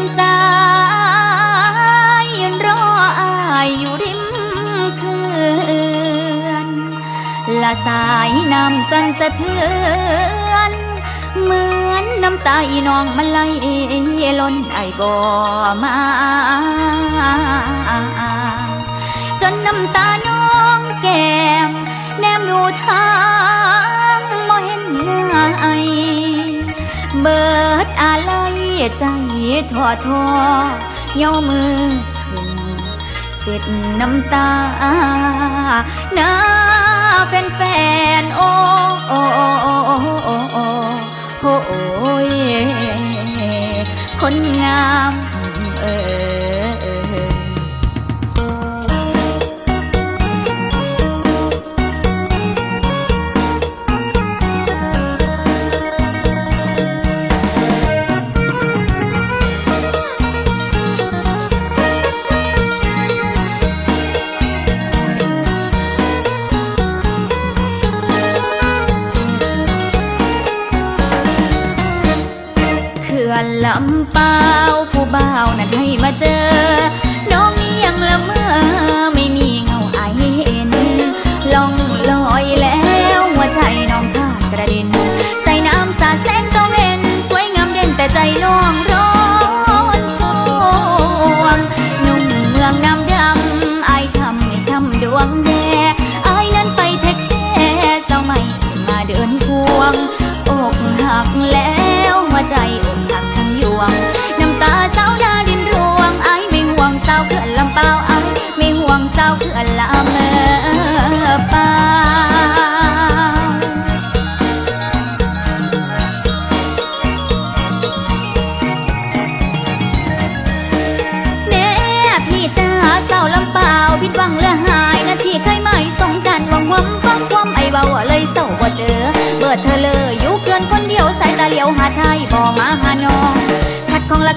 นสายยืนรออายอยู่ริมเขื่อนละสายน้ำสั่นสะเทือนเหมือนน้ำตาอีน้องมันไหลล้นไอบ่อมาจนน้ำตาน้องแก้มแนมดูทางมองเห็นหน้าไอเบิดอะไร ใจถอทอย่อมือขึ้นเสร็จน้ำตาหน้าแฟนแฟนโอ้โอ้โอ้โอ้โอ้โอ้โอ้คนงาม ลำเปล่าผู้บ่าวนั้นให้มาเจอ 打扫。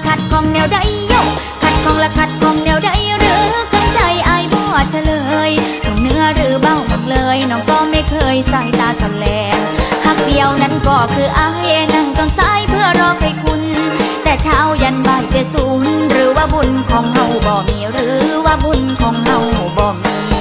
ขัดของแนวใดโยขัดของละขัดของแนวใดหรือกันใจไอ้บ่เฉลยตรงเนื้อหรือเบ้าหมัเลยน้องก็ไม่เคยใส่ตาสำแลงหักเดียวนั้นก็คือไอ้นั่งต้องสายเพื่อรอไปคุณ แต่เช้ายันบ่ายเสียศูนย์หรือว่าบุญของเฮาบ่มีหรือว่าบุญของเฮาบ่มี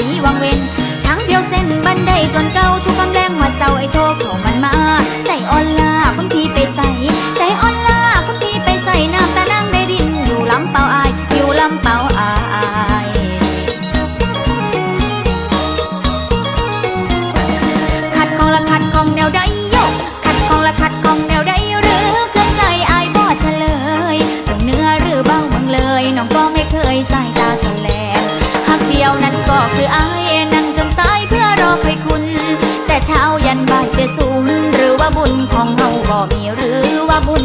มีวังเวนทั้งเดียวเส้นบันไดจนเก่าทุกกำแรงหัวเศร้าไอ้โทเขา บ่มีหรือว่าบุญ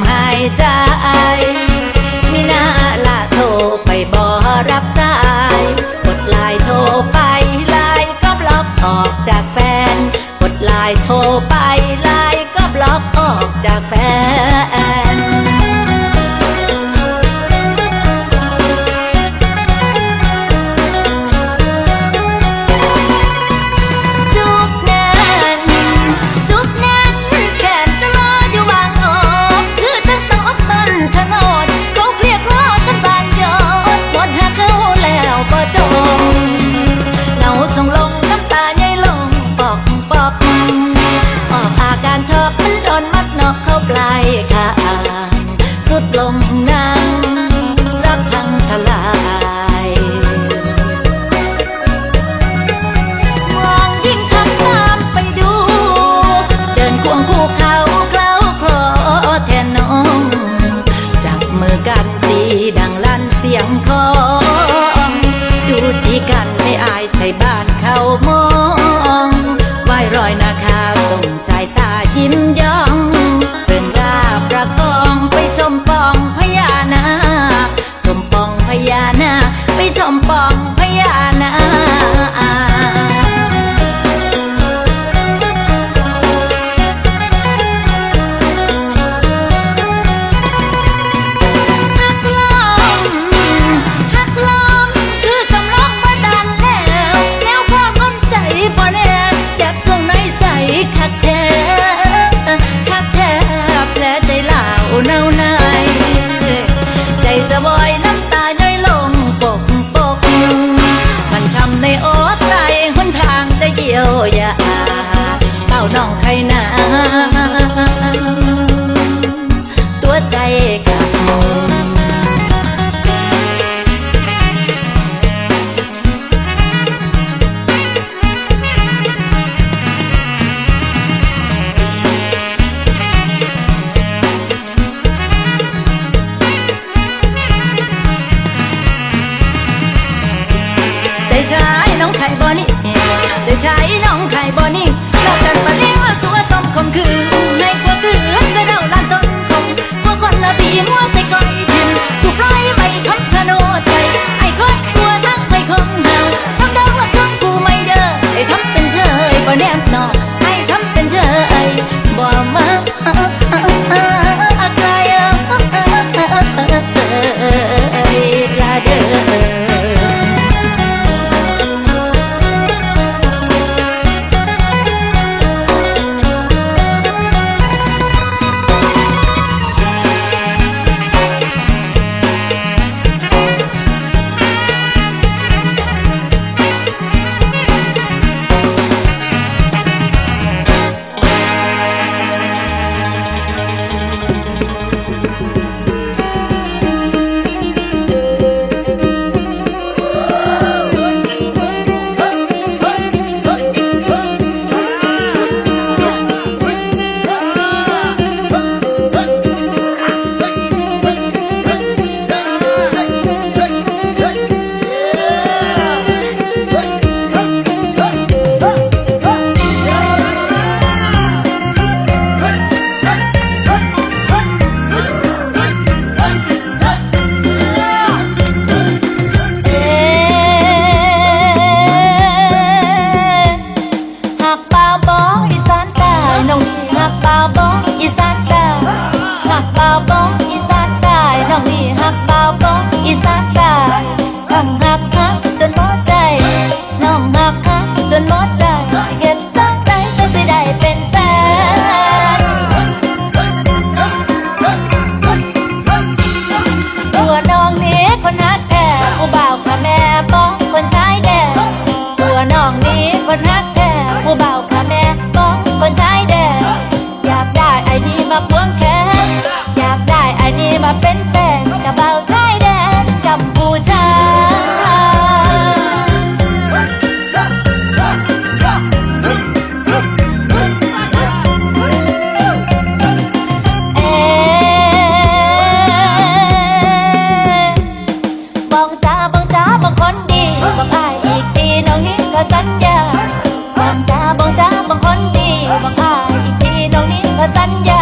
มองตาบองตาบองคนดีมองอายอีกทีน้องนิ้ขอสัญญามองตาบองตาบองคนดีมองอายอีกทีน้องนิ้ขอสัญญา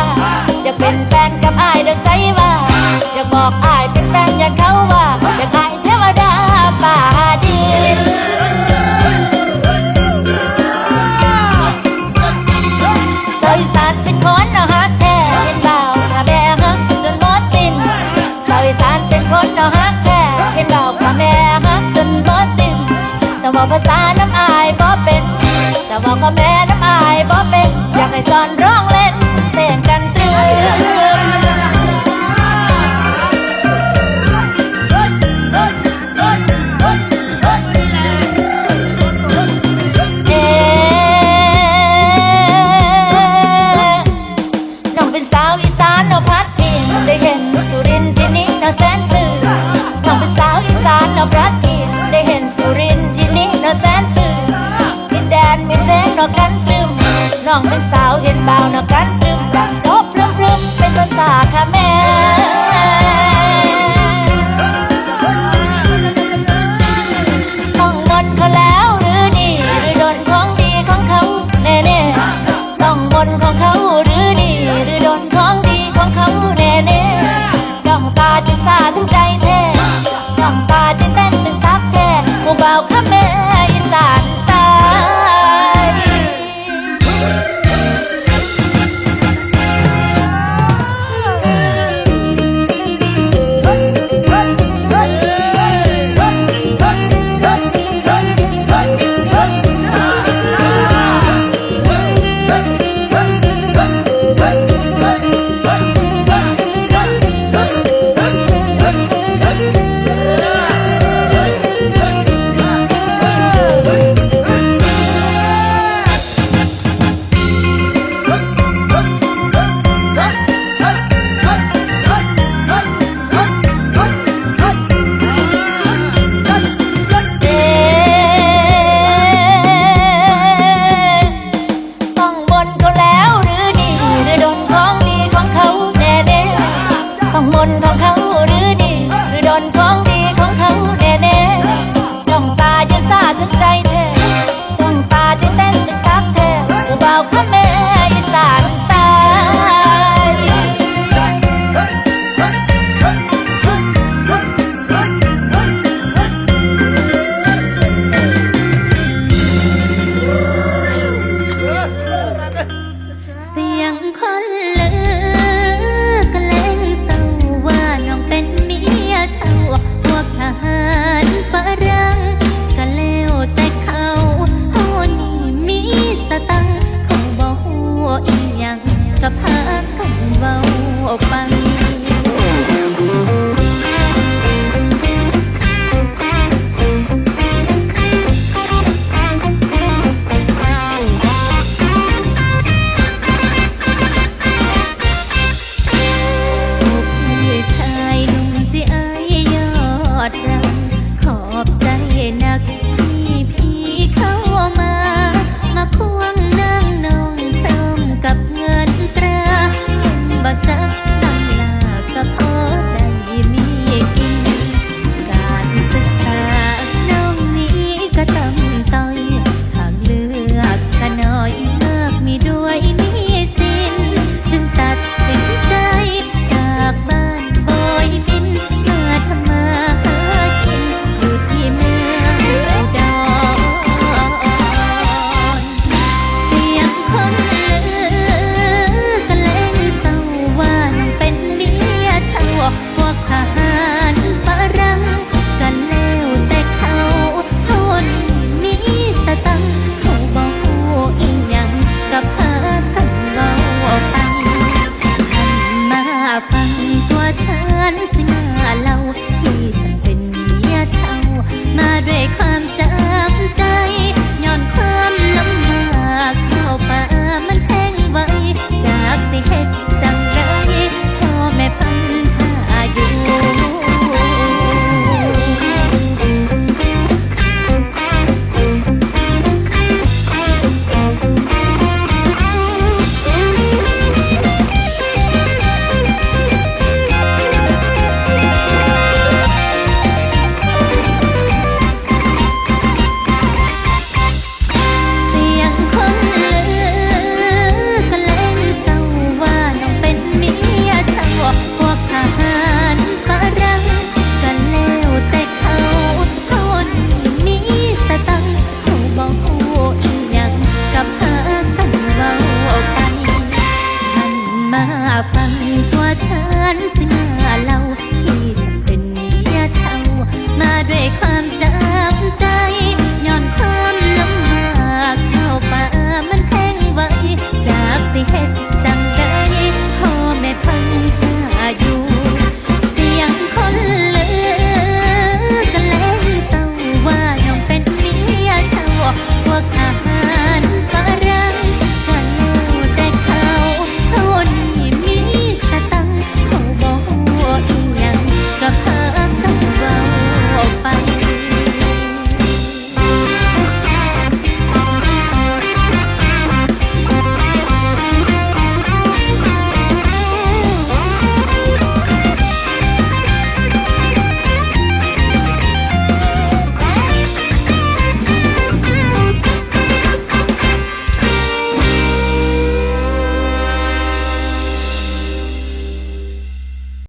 อยากเป็นแฟนกับอายดังใจว่าอยากบอกอาย ว่าก็แม่